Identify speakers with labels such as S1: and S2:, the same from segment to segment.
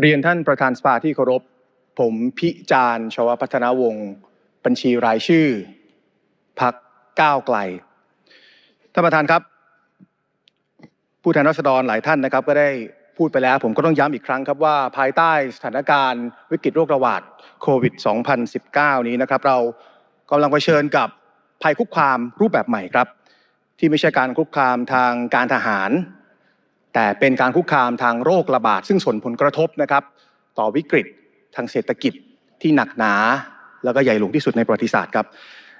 S1: เรียนท่านประธานสภาที่เคารพ ผมพิจารณ์ชวพัฒนาวงศ์บัญชีรายชื่อพักก้าวไกล ท่านประธานครับ ผู้แทนราษฎรหลายท่านนะครับ ก็ได้พูดไปแล้ว ผมก็ต้องย้ำอีกครั้งครับว่าภายใต้สถานการณ์วิกฤตโรคระบาดโควิด 2019 นี้นะครับ เรากำลังเผชิญกับภัยคุกคามรูปแบบใหม่ครับ ที่ไม่ใช่การคุกคามทางการทหาร แต่เป็นการคุกคามทางโรคระบาดซึ่งส่งผลกระทบนะครับ ต่อวิกฤตทางเศรษฐกิจที่หนักหนา แล้วก็ใหญ่หลวงที่สุดในประวัติศาสตร์ครับ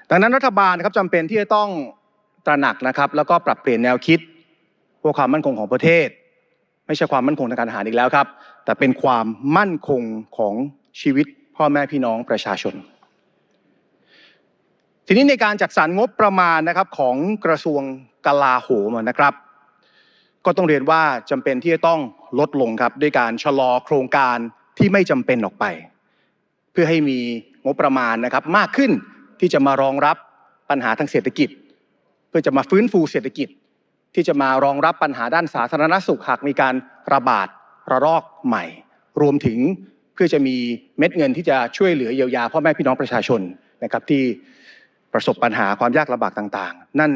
S1: ดังนั้นรัฐบาลนะครับจำเป็นที่จะต้องตระหนักนะครับ แล้วก็ปรับเปลี่ยนแนวคิดเพื่อความมั่นคงของประเทศ ไม่ใช่ความมั่นคงทางการทหารอีกแล้วครับ แต่เป็นความมั่นคงของชีวิตพ่อแม่พี่น้องประชาชน ทีนี้ในการจัดสรรงบประมาณนะครับของกระทรวงกลาโหมนะครับ ก็ต้องเรียนว่าจำเป็นที่จะต้องลดลงครับด้วยการชะลอโครงการที่ไม่จำเป็นออกไป เพื่อให้มีงบประมาณนะครับมากขึ้นที่จะมารองรับปัญหาทางเศรษฐกิจ เพื่อจะมาฟื้นฟูเศรษฐกิจ ที่จะมารองรับปัญหาด้านสาธารณสุขหากมีการระบาดระลอกใหม่ รวมถึงเพื่อจะมีเม็ดเงินที่จะช่วยเหลือเยียวยาพ่อแม่พี่น้องประชาชนนะครับที่ประสบปัญหาความยากลำบากต่างๆ นั่น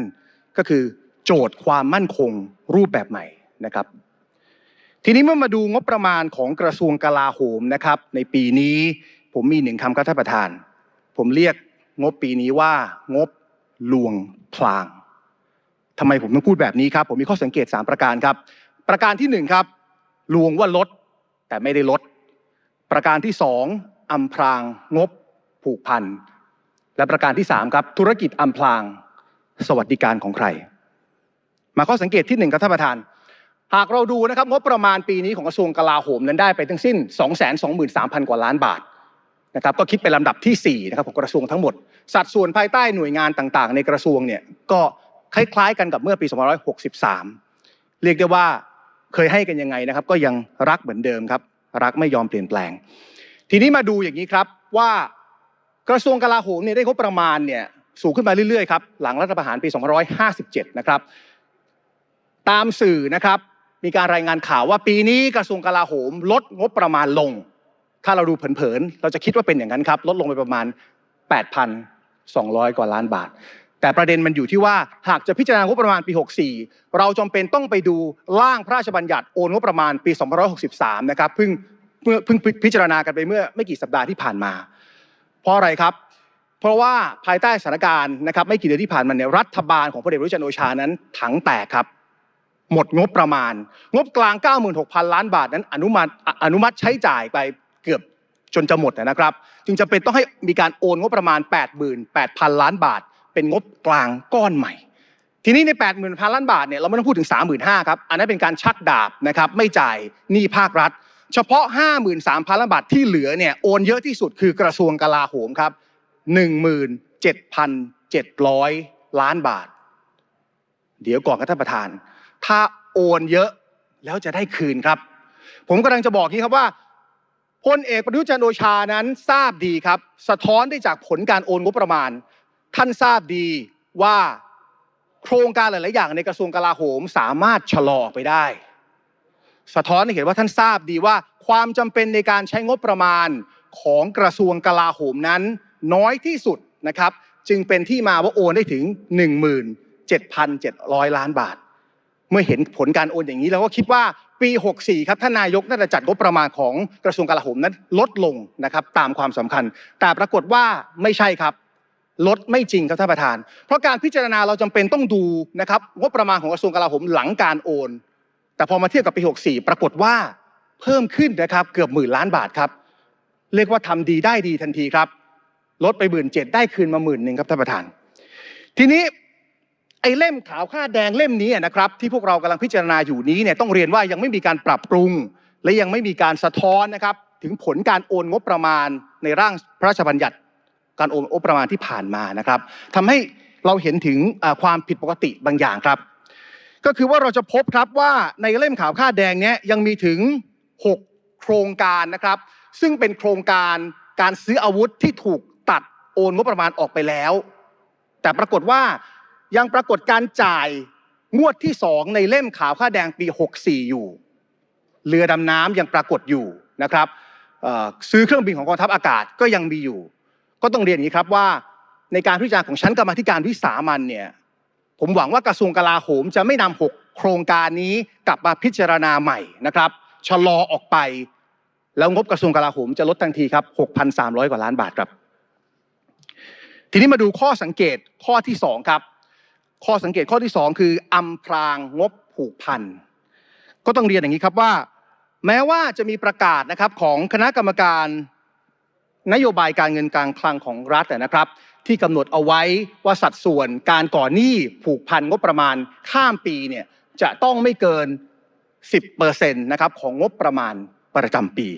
S1: ก็คือ โจทย์ความมั่นคงรูปแบบใหม่นะครับ ทีนี้เมื่อมาดูงบประมาณของกระทรวงกลาโหมนะครับ ในปีนี้ผมมีหนึ่งคำครับท่านประธาน ผมเรียกงบปีนี้ว่างบลวงพลางทำไมผมต้องพูดแบบนี้ครับ ผมมีข้อสังเกต 3 ประการครับ ประการที่1ครับลวงว่าลดแต่ไม่ได้ลด ประการที่ 2อำพรางงบผูกพัน และประการที่ 3 ครับ ธุรกิจอำพราง สวัสดิการของใคร มาข้อสังเกตที่ 1 ครับท่านประธาน หากเราดูนะครับงบประมาณปีนี้ของกระทรวงกลาโหมนั้นได้ไปทั้งสิ้น 223,000 กว่าล้านบาทนะครับก็คิดเป็นลำดับที่4นะครับของกระทรวงทั้งหมด สัดส่วนภายใต้หน่วยงานต่างๆ ในกระทรวงเนี่ยก็คล้ายๆกันกับเมื่อปี2563 เรียกได้ว่าเคยให้กันยังไงนะครับ ก็ยังรักเหมือนเดิมครับ รักไม่ยอมเปลี่ยนแปลง ทีนี้มาดูอย่างนี้ครับว่ากระทรวงกลาโหมเนี่ยได้งบประมาณเนี่ยสูงขึ้นมาเรื่อยๆครับหลังรัฐประหารปี 2557 นะครับ ตามสื่อนะครับมีการรายงานข่าวว่าปีนี้กระทรวงกลาโหม ลดงบประมาณลง ถ้าเราดูเผินๆเราจะคิดว่าเป็นอย่างนั้นครับ ลดลงไปประมาณ 8,200 กว่าล้านบาท แต่ประเด็นมันอยู่ที่ว่าหากจะพิจารณางบประมาณปี 64 เราจำเป็นต้องไปดูร่างพระราชบัญญัติโอนงบประมาณปี 2563 นะครับเพิ่งเมื่อเพิ่งพิจารณากันไปเมื่อไม่กี่สัปดาห์ที่ผ่านมา เพราะอะไรครับเพราะว่าภายใต้สถานการณ์นะครับไม่กี่เดือนที่ผ่านมาเนี่ยรัฐบาลของพลเอกประยุจันทร์โอชานั้นถังแตกครับ หมดงบประมาณ งบกลาง 96,000 ล้านบาทนั้นอนุมัติอนุมัติใช้จ่ายไปเกือบจนจะหมดนะครับ จึงจะเป็นต้องให้มีการโอนงบประมาณ 88,000 ล้านบาท เป็นงบกลางก้อนใหม่ ทีนี้ใน 80,000ล้านบาทเนี่ยเราไม่ต้องพูดถึง 35,000ครับอันนั้นเป็นการชักดาบนะครับไม่จ่ายหนี้ภาครัฐ เฉพาะ 53,000ล้านบาทที่เหลือเนี่ยโอนเยอะที่สุดคือกระทรวงกลาโหมครับ17,700 ล้านบาท เดี๋ยวก่อนครับท่านประธาน ถ้าโอนเยอะแล้วจะได้คืนครับ ผมกำลังจะบอกนี้ครับว่าพลเอกประยุจันโอชานั้นทราบดีครับ สะท้อนได้จากผลการโอนงบประมาณ ท่านทราบดีว่าโครงการหลาย ๆ อย่างในกระทรวงกลาโหมสามารถชะลอไปได้ สะท้อนให้เห็นว่าท่านทราบดีว่า ความจำเป็นในการใช้งบประมาณของกระทรวงกลาโหมนั้น น้อยที่สุดนะครับ จึงเป็นที่มาว่าโอนได้ถึง 17,700 ล้านบาท เมื่อเห็นผลการโอนอย่างนี้เราก็คิดว่าปี 64 ครับท่านนายกน่าจะจัดงบประมาณของกระทรวงกลาโหมนั้นลดลงนะครับตามความสำคัญ แต่ปรากฏว่าไม่ใช่ครับลดไม่จริงครับท่านประธาน เพราะการพิจารณาเราจำเป็นต้องดูนะครับงบประมาณของกระทรวงกลาโหมหลังการโอน แต่พอมาเทียบกับปี 64 ปรากฏว่าเพิ่มขึ้นนะครับเกือบหมื่นล้านบาทครับ เรียกว่าทำดีได้ดีทันทีครับ ลดไปหมื่นเจ็ดได้คืนมาหมื่นหนึ่งครับท่านประธาน ทีนี้ ไอ้เล่มขาวค่าแดงเล่มนี้นะครับที่พวกเรากำลังพิจารณาอยู่นี้เนี่ยต้องเรียนว่ายังไม่มีการปรับปรุง และยังไม่มีการสะท้อนนะครับถึงผลการโอนงบประมาณในร่างพระราชบัญญัติ การโอนงบประมาณที่ผ่านมานะครับทำให้เราเห็นถึงความผิดปกติบางอย่างครับ ก็คือว่าเราจะพบครับว่าในเล่มขาวค่าแดงเนี้ยยังมีถึง 6 โครงการนะครับ ซึ่งเป็นโครงการการซื้ออาวุธที่ถูกตัดโอนงบประมาณออกไปแล้ว แต่ปรากฏว่า ยังปรากฏการจ่ายงวดที่สองในเล่มขาวค่าแดงปี 64 อยู่ เรือดำน้ำยังปรากฏอยู่นะครับซื้อเครื่องบินของกองทัพอากาศก็ยังมีอยู่ ก็ต้องเรียนอย่างนี้ครับว่าในการพิจารณาของชั้นกรรมธิการวิสามันเนี่ยผมหวังว่ากระทรวงกลาโหมจะไม่นำหกโครงการนี้กลับมาพิจารณาใหม่นะครับชะลอออกไป แล้วงบกระทรวงกลาโหมจะลดทันทีครับ 6,300 กว่าล้านบาทครับ ทีนี้มาดูข้อสังเกตข้อที่สองครับ ข้อสังเกตข้อที่สองคืออำพรางงบผูกพันก็ต้องเรียนอย่างนี้ครับว่า แม้ว่าจะมีประกาศนะครับของคณะกรรมการนโยบายการเงินการคลังของรัฐนะครับ ที่กำหนดเอาไว้ว่าสัดส่วนการก่อหนี้ผูกพันงบประมาณข้ามปีเนี่ยจะต้องไม่เกิน 10%นะครับของงบประมาณประจำปี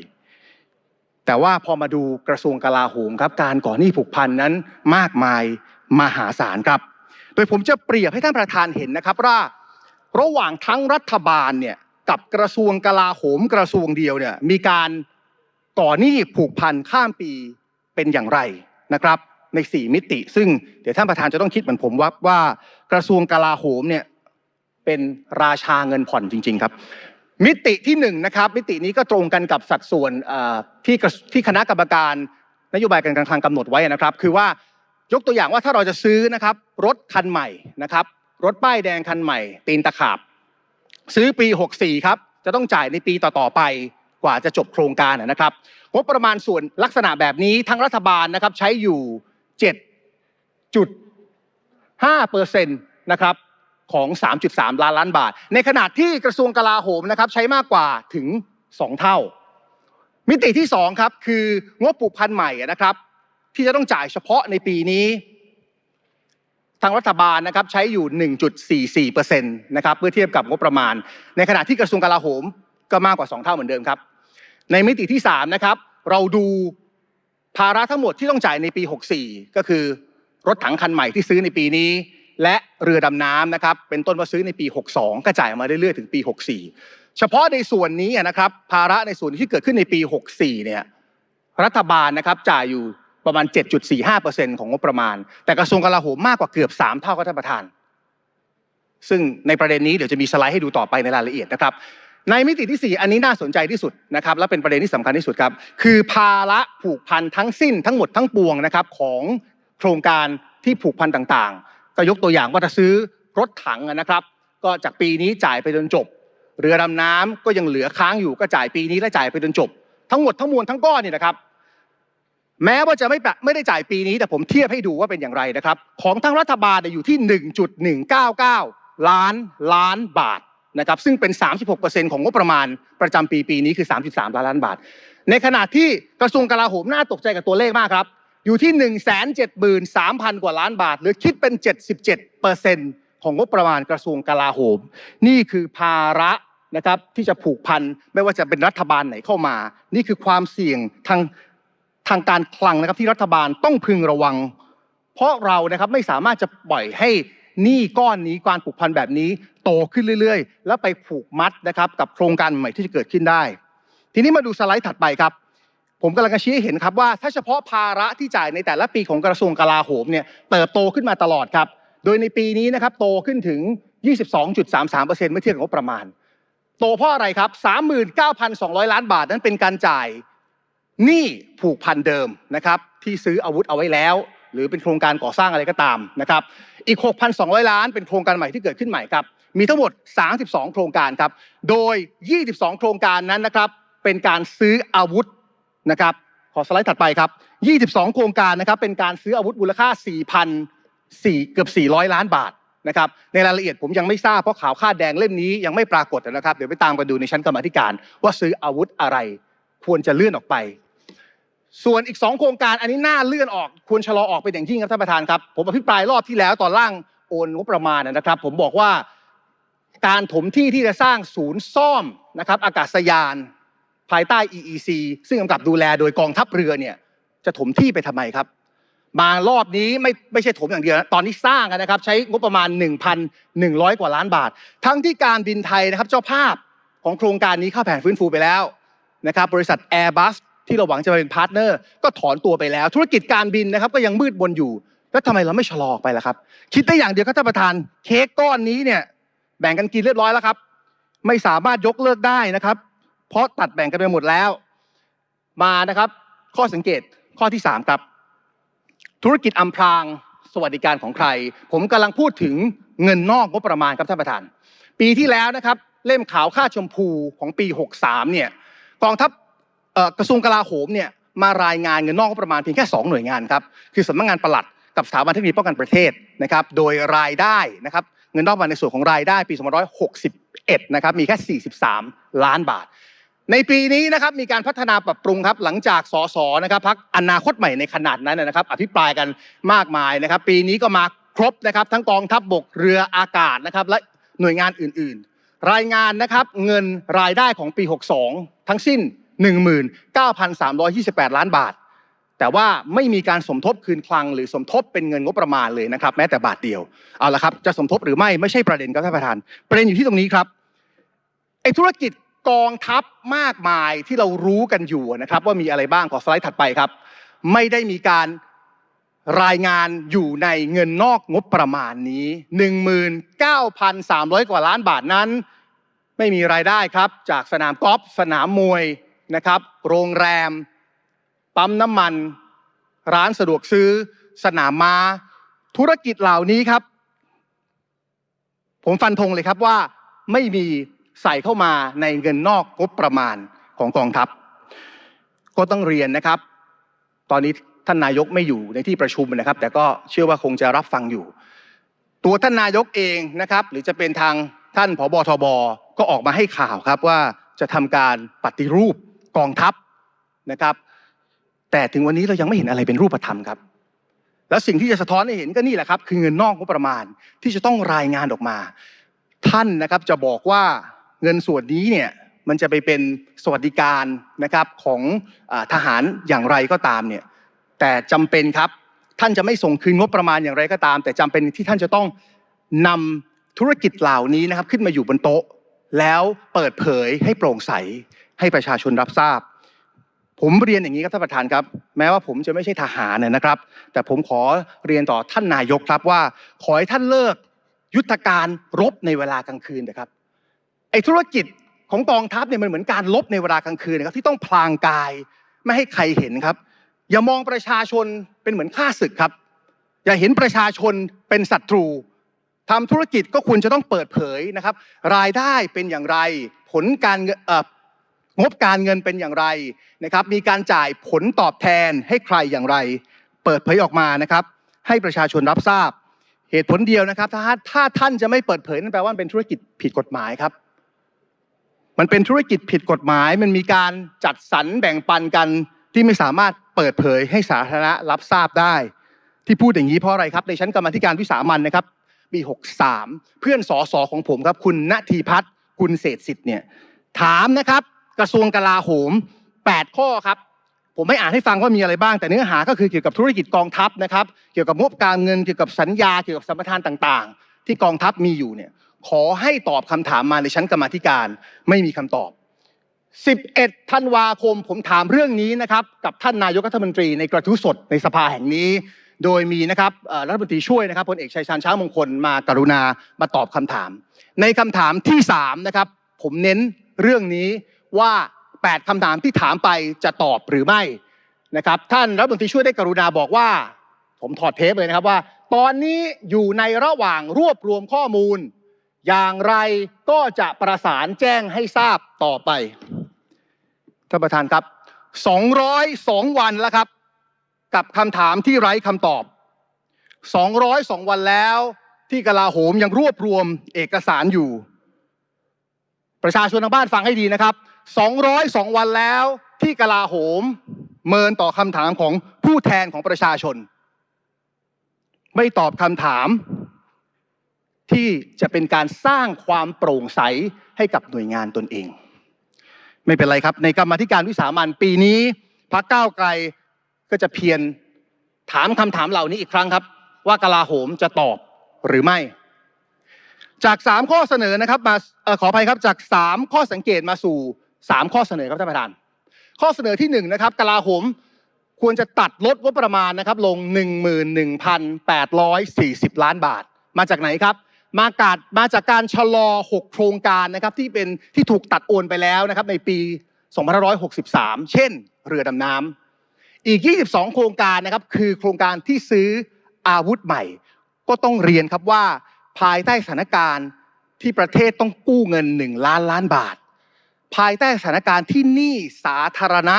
S1: แต่ว่าพอมาดูกระทรวงกลาโหมครับ การก่อหนี้ผูกพันนั้นมากมายมหาศาลครับ ดยผมจะเปรียบให้ท่านประธานเห็นนะครับว่าระหว่างทั้งรัฐบาลเนี่ยกับกระทรวงกลาโหมกระทรวงเดียวเนี่ยมีการก่อหนี้ผูกพันข้ามปีเป็นอย่างไรนะครับใน 4 มิติ ซึ่งเดี๋ยวท่านประธานจะต้องคิดเหมือนผมว่าว่ากระทรวงกลาโหมเนี่ยเป็นราชาเงินผ่อนจริง ๆ ครับ มิติที่หนึ่งนะครับมิตินี้ก็ตรงกันกับสัดส่วนที่ที่คณะกรรมการนโยบายการการคลังกำหนดไว้นะครับ คือว่า ยกตัวอย่างว่าถ้าเราจะซื้อนะครับรถคันใหม่นะครับรถป้ายแดงคันใหม่ ตีนตะขาบ ซื้อปี 64 ครับ จะต้องจ่ายในปีต่อ ๆ ไปกว่าจะจบโครงการนะครับงบประมาณส่วนลักษณะแบบนี้ทั้งรัฐบาลนะครับใช้อยู่7.5เปอร์เซ็นต์นะครับของ 3.3 ล้านล้านบาท ในขณะที่กระทรวงกลาโหมนะครับใช้มากกว่าถึง 2 เท่า มิติที่ 2 ครับ คืองบปลูกพันธุ์ใหม่นะครับ ที่จะต้องจ่ายเฉพาะในปีนี้ ทางรัฐบาลนะครับใช้อยู่ 1.44%นะครับเมื่อเทียบกับงบประมาณ ในขณะที่กระทรวงกลาโหมก็มากกว่า 2 เท่าเหมือนเดิมครับ ในมิติที่3นะครับเราดูภาระทั้งหมดที่ต้องจ่ายในปี 64 ก็คือรถถังคันใหม่ที่ซื้อในปีนี้ และเรือดำน้ำนะครับเป็นต้นว่าซื้อในปี 62 ก็จ่ายมาเรื่อยๆถึงปี 64 เฉพาะในส่วนนี้นะครับภาระในส่วนที่เกิดขึ้นในปี 64 เนี่ยรัฐบาลนะครับจ่ายอยู่ ประมาณ 7.45%ของงบประมาณ แต่กระทรวงกลาโหมมากกว่าเกือบ 3 เท่าครับท่านประธาน ซึ่งในประเด็นนี้เดี๋ยวจะมีสไลด์ให้ดูต่อไปในรายละเอียดนะครับ ในมิติที่ 4 อันนี้น่าสนใจที่สุดนะครับ และเป็นประเด็นที่สำคัญที่สุดครับ คือภาระผูกพันทั้งสิ้นทั้งหมดทั้งปวงนะครับของโครงการที่ผูกพันต่างๆ ก็ยกตัวอย่างว่าจะซื้อรถถังนะครับ ก็จากปีนี้จ่ายไปจนจบ เรือดำน้ำก็ยังเหลือค้างอยู่ก็จ่ายปีนี้และจ่ายไปจนจบ ทั้งหมดทั้งมวลทั้งก้อนเนี่ยนะครับ แม้ว่าจะไม่ไม่ได้จ่ายปีนี้แต่ผมเทียบให้ดูว่าเป็นอย่างไรนะครับ ของทั้งรัฐบาลอยู่ที่ 1.199 ล้านล้านบาทนะครับซึ่งเป็น 36%ของงบประมาณประจำปีปีนี้คือ 33 ล้านล้านบาท ในขณะที่กระทรวงกลาโหมน่าตกใจกับตัวเลขมากครับ อยู่ที่ 173,000 กว่าล้านบาท หรือคิดเป็น 77%ของงบประมาณกระทรวงกลาโหม นี่คือภาระนะครับที่จะผูกพันไม่ว่าจะเป็นรัฐบาลไหนเข้ามา นี่คือความเสี่ยงทาง ทางการคลังนะครับที่รัฐบาลต้องพึงระวัง เพราะเรานะครับไม่สามารถจะปล่อยให้หนี้ก้อนนี้การผูกพันแบบนี้โตขึ้นเรื่อยๆ แล้วไปผูกมัดนะครับกับโครงการใหม่ที่จะเกิดขึ้นได้ ทีนี้มาดูสไลด์ถัดไปครับ ผมกำลังจะชี้ให้เห็นครับว่า ถ้าเฉพาะภาระที่จ่ายในแต่ละปีของกระทรวงกลาโหมเนี่ยเติบโตขึ้นมาตลอดครับ โดยในปีนี้นะครับโตขึ้นถึง 22.33%เมื่อเทียบกับงบประมาณ โตเพราะอะไรครับ 39,200 ล้านบาทนั้นเป็นการจ่าย หนี้ผูกพันเดิมนะครับที่ซื้ออาวุธเอาไว้แล้ว หรือเป็นโครงการก่อสร้างอะไรก็ตามนะครับอีก 6,200 ล้านเป็นโครงการใหม่ที่เกิดขึ้นใหม่ครับมีทั้งหมด 32 โครงการครับโดย 22 โครงการนั้นนะครับเป็นการซื้ออาวุธนะครับขอสไลด์ถัดไปครับ 22 โครงการนะครับเป็นการซื้ออาวุธมูลค่า 4,000 4เกือบ 400 ล้านบาทนะครับในรายละเอียดผมยังไม่ทราบเพราะข่าวค่าแดงเล่มนี้ยังไม่ปรากฏนะครับ เดี๋ยวไปตามกันดูในชั้นกรรมธิการว่าซื้ออาวุธอะไรควรจะเลื่อนออกไป ส่วนอีก 2 โครงการอันนี้น่าเลื่อนออกควรชะลอออกเป็นอย่างยิ่งครับท่านประธานครับ ผมอภิปรายรอบที่แล้วตอนล่างโอนงบประมาณนะครับ ผมบอกว่าการถมที่ที่จะสร้างศูนย์ซ่อมนะครับอากาศยาน ภายใต้ EEC ซึ่งกำกับดูแลโดยกองทัพเรือเนี่ยจะถมที่ไปทำไมครับ มารอบนี้ไม่ไม่ใช่ถมอย่างเดียวนะตอนนี้สร้างนนะครับ ใช้งบประมาณ 1,100 กว่าล้านบาท ทั้งที่การบินไทยนะครับเจ้าภาพของโครงการนี้เข้าแผนฟื้นฟูไปแล้วนะครับบริษัท Airbus ที่เราหวังจะเป็นพาร์ทเนอร์ก็ถอนตัวไปแล้ว ธุรกิจการบินนะครับก็ยังมืดบนอยู่ แล้วทำไมเราไม่ชะลอไปล่ะครับ คิดได้อย่างเดียวครับท่านประธานเค้กก้อนนี้เนี่ยแบ่งกันกินเรียบร้อยแล้วครับ ไม่สามารถยกเลิกได้นะครับ เพราะตัดแบ่งกันไปหมดแล้ว มานะครับ ข้อสังเกตข้อที่ 3 ครับ ธุรกิจอำพรางสวัสดิการของใคร ผมกำลังพูดถึงเงินนอกงบประมาณครับท่านประธาน ปีที่แล้วนะครับ เล่มขาวค่าชมพูของปี 63เนี่ยกองทัพ กระทรวงกลาโหมเนี่ยมารายงานเงินนอกงบประมาณเพียงแค่ 2 หน่วยงานครับคือสำนักงานปลัดกับสถาบันเทคโนโลยีป้องกันประเทศนะครับโดยรายได้นะครับเงินนอกประมาณในส่วนของรายได้ปี2561นะครับมีแค่ 43 ล้านบาท ในปีนี้นะครับมีการพัฒนาปรับปรุงครับหลังจากสสนะครับพักอนาคตใหม่ในขนาดนั้นนะครับ อภิปรายกันมากมายนะครับ ปีนี้ก็มาครบนะครับทั้งกองทัพบบกเรืออากาศนะครับและหน่วยงานอื่น ๆ รายงานนะครับเงินรายได้ของปี 62 ทั้งสิ้น 19,328ล้านบาทแต่ว่าไม่มีการสมทบคืนคลังหรือสมทบเป็นเงินงบประมาณเลยนะครับแม้แต่บาทเดียวเอาละครับจะสมทบหรือไม่ไม่ใช่ประเด็นครับท่านประธาน ประเด็นอยู่ที่ตรงนี้ครับไอ้ธุรกิจกองทัพมากมายที่เรารู้กันอยู่นะครับ ว่ามีอะไรบ้างขอสไลด์ถัดไปครับ ไม่ได้มีการรายงานอยู่ในเงินนอกงบประมาณนี้ 19,300 กว่าล้านบาทนั้น ไม่มีรายได้ครับ จากสนามกอล์ฟสนามมวย นะครับโรงแรม ปั๊มน้ำมัน ร้านสะดวกซื้อ สนามม้า ธุรกิจเหล่านี้ครับ ผมฟันธงเลยครับว่าไม่มีใส่เข้ามาในเงินนอกงบประมาณของกองทัพ ก็ต้องเรียนนะครับ ตอนนี้ท่านนายกไม่อยู่ในที่ประชุมนะครับ แต่ก็เชื่อว่าคงจะรับฟังอยู่ ตัวท่านนายกเองนะครับ หรือจะเป็นทางท่านผบทบก็ออกมาให้ข่าวครับว่าจะทำการปฏิรูป กองทัพนะครับ แต่ถึงวันนี้เรายังไม่เห็นอะไรเป็นรูปธรรมครับ แล้วสิ่งที่จะสะท้อนให้เห็นก็นี่แหละครับ คือเงินนอกงบประมาณที่จะต้องรายงานออกมา ท่านนะครับจะบอกว่าเงินส่วนนี้เนี่ยมันจะไปเป็นสวัสดิการนะครับของอทหารอย่างไรก็ตามเนี่ยแต่จำเป็นครับท่านจะไม่ส่งคืนงบประมาณอย่างไรก็ตาม แต่จำเป็นที่ท่านจะต้องนำธุรกิจเหล่านี้นะครับขึ้นมาอยู่บนโต๊ะ แล้วเปิดเผยให้โปร่งใส ให้ประชาชนรับทราบ ผมเรียนอย่างนี้ครับท่านประธานครับ แม้ว่าผมจะไม่ใช่ทหารเนี่ยนะครับ แต่ผมขอเรียนต่อท่านนายกครับว่า ขอให้ท่านเลิกยุทธการรบในเวลากลางคืนนะครับไอ้ธุรกิจของกองทัพเนี่ยมันเหมือนการลบในเวลากลางคืนนะครับที่ต้องพลางกายไม่ให้ใครเห็นครับ อย่ามองประชาชนเป็นเหมือนข้าศึกครับ อย่าเห็นประชาชนเป็นศัตรูทำธุรกิจก็ควรจะต้องเปิดเผยนะครับ รายได้เป็นอย่างไร ผลการเงบการเงินเป็นอย่างไรนะครับ มีการจ่ายผลตอบแทนให้ใครอย่างไร เปิดเผยออกมานะครับ ให้ประชาชนรับทราบ เหตุผลเดียวนะครับ ถ้าถ้าท่านจะไม่เปิดเผยนั่นแปลว่าเป็นธุรกิจผิดกฎหมายครับ มันเป็นธุรกิจผิดกฎหมาย มันมีการจัดสรรแบ่งปันกันที่ไม่สามารถเปิดเผยให้สาธารณะรับทราบได้ ที่พูดอย่างนี้เพราะอะไรครับในชั้นกรรมธิการวิสามันนะครับปี63 เพื่อนสอสอของผมครับ คุณณทีพัฒน์กุลเศรษฐสิทธิ์เนี่ย ถามนะครับ กระทรวงกลาโหม 8 ข้อครับผมไม่อ่านให้ฟังว่ามีอะไรบ้าง แต่เนื้อหาก็คือเกี่ยวกับธุรกิจกองทัพนะครับ เกี่ยวกับงบการเงินเกี่ยวกับสัญญาเกี่ยวกับสัมปทานต่างๆ ที่กองทัพมีอยู่เนี่ยขอให้ตอบคำถามมาในชั้นกรรมธิการไม่มีคำตอบ 11 ธันวาคมผมถามเรื่องนี้นะครับกับท่านนายกรัฐมนตรีในกระทู้สดในสภาแห่งนี้ โดยมีนะครับรัฐมนตรีช่วยนะครับพลเอกชัยชาญช้างมงคลมากรุณามาตอบคำถาม ในคำถามที่3นะครับผมเน้นเรื่องนี้ ว่า 8คำถามที่ถามไปจะตอบหรือไม่นะครับ ท่านรัฐมนตรีช่วยได้กรุณาบอกว่า ผมถอดเทปเลยนะครับว่า ตอนนี้อยู่ในระหว่างรวบรวมข้อมูล อย่างไรก็จะประสานแจ้งให้ทราบต่อไปท่านประธานครับ 202 วันแล้วครับ กับคำถามที่ไร้คำตอบ 202 วันแล้วที่กลาโหมยังรวบรวมเอกสารอยู่ ประชาชนทางบ้านฟังให้ดีนะครับ 202 วันแล้วที่กลาโหมเมินต่อคำถามของผู้แทนของประชาชน ไม่ตอบคำถามที่จะเป็นการสร้างความโปร่งใสให้กับหน่วยงานตนเอง ไม่เป็นไรครับ ในกรรมธิการวิสามันปีนี้พรรคก้าวไกลก็จะเพียรถามคำถามเหล่านี้อีกครั้งครับ ว่ากลาโหมจะตอบหรือไม่ จากสามข้อเสนอนะครับมาออขออภัยครับจากสามข้อสังเกตมาสู่ สามข้อเสนอครับท่านประธาน ข้อเสนอที่หนึ่งนะครับกลาโหมควรจะตัดลดงบประมาณนะครับลง 11,840 ล้านบาท มาจากไหนครับ มากาดมาจากการชะลอ 6 โครงการนะครับที่เป็นที่ถูกตัดโอนไปแล้วนะครับในปี 2563 เช่น เรือดำน้ำอีก 22 โครงการนะครับคือโครงการที่ซื้ออาวุธใหม่ ก็ต้องเรียนครับว่าภายใต้สถานการณ์ที่ประเทศต้องกู้เงิน 1 ล้านล้านบาท ภายใต้สถานการณ์ที่หนี้สาธารณะ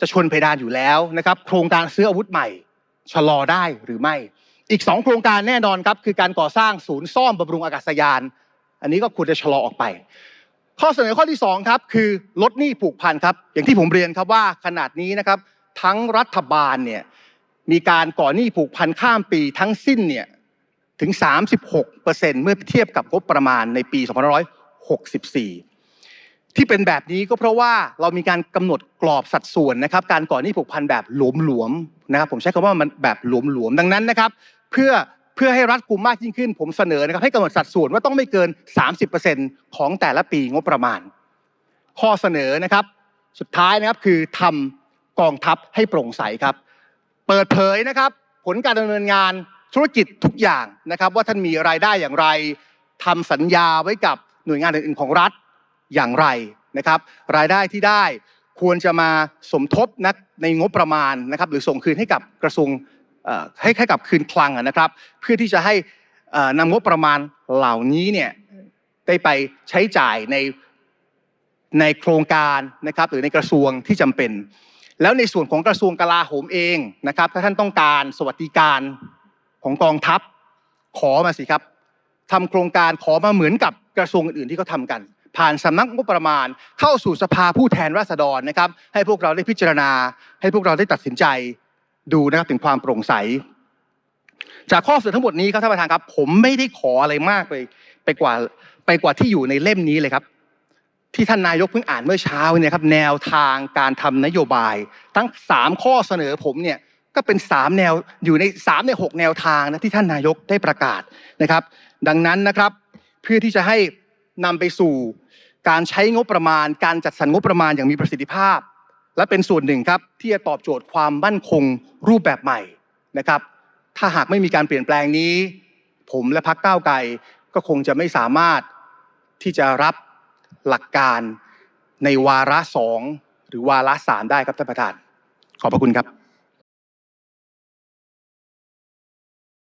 S1: จะชนเพดานอยู่แล้วนะครับ โครงการซื้ออาวุธใหม่ชะลอได้หรือไม่ อีก 2 โครงการแน่นอนครับ คือการก่อสร้างศูนย์ซ่อมบำรุงอากาศยาน อันนี้ก็ควรจะชะลอออกไป ข้อเสนอข้อที่2ครับคือลดหนี้ผูกพันครับอย่างที่ผมเรียนครับว่าขนาดนี้นะครับทั้งรัฐบาลเนี่ยมีการก่อหนี้ผูกพันข้ามปีทั้งสิ้นเนี่ยถึง 36%เมื่อเทียบกับงบประมาณในปี 2564 ที่เป็นแบบนี้ก็เพราะว่าเรามีการกำหนดกรอบสัดส่วนนะครับ การก่อหนี้ผูกพันแบบหลวมๆนะครับ ผมใช้คำว่ามันแบบหลวมๆดังนั้นนะครับ เพื่อเพื่อให้รัดกุมมากยิ่งขึ้น ผมเสนอนะครับ ให้กำหนดสัดส่วนว่าต้องไม่เกิน 30%ของแต่ละปีงบประมาณ ข้อเสนอนะครับ สุดท้ายนะครับคือทำกองทัพให้โปร่งใสครับ เปิดเผยนะครับ ผลการดำเนินงานธุรกิจทุกอย่างนะครับ ว่าท่านมีรายได้อย่างไรทำสัญญาไว้กับหน่วยงานอื่นๆของรัฐ อย่างไรนะครับ รายได้ที่ได้ควรจะมาสมทบนะในงบประมาณนะครับ หรือส่งคืนให้กับกระทรวงให้ให้กับคืนคลังนะครับ เพื่อที่จะให้นำงบประมาณเหล่านี้เนี่ยได้ไปใช้จ่ายในในโครงการนะครับ หรือในกระทรวงที่จำเป็น แล้วในส่วนของกระทรวงกลาโหมเองนะครับ ถ้าท่านต้องการสวัสดิการของกองทัพขอมาสิครับทำโครงการขอมาเหมือนกับกระทรวงอื่นๆที่เขาทำกัน ผ่านสำนักงบประมาณ เข้าสู่สภาผู้แทนราษฎรนะครับ ให้พวกเราได้พิจารณา ให้พวกเราได้ตัดสินใจดูนะครับถึงความโปร่งใส จากข้อเสนอทั้งหมดนี้ครับท่านประธานครับ ผมไม่ได้ขออะไรมากไปไปกว่าไปกว่าที่อยู่ในเล่มนี้เลยครับ ที่ท่านนายกเพิ่งอ่านเมื่อเช้าเนี่ยครับแนวทางการทำนโยบาย ทั้งสามข้อเสนอผมเนี่ยก็เป็นสามแนวอยู่ในสามในหกแนวทางนะที่ท่านนายกได้ประกาศนะครับ ดังนั้นนะครับเพื่อที่จะให้ นำไปสู่การใช้งบประมาณ การจัดสรรงบประมาณอย่างมีประสิทธิภาพ และเป็นส่วนหนึ่งครับที่จะตอบโจทย์ความมั่นคงรูปแบบใหม่นะครับ ถ้าหากไม่มีการเปลี่ยนแปลงนี้ ผมและพรรคก้าวไกลก็คงจะไม่สามารถที่จะรับหลักการในวาระสองหรือวาระสามได้ครับท่านประธาน ขอบพระคุณครับ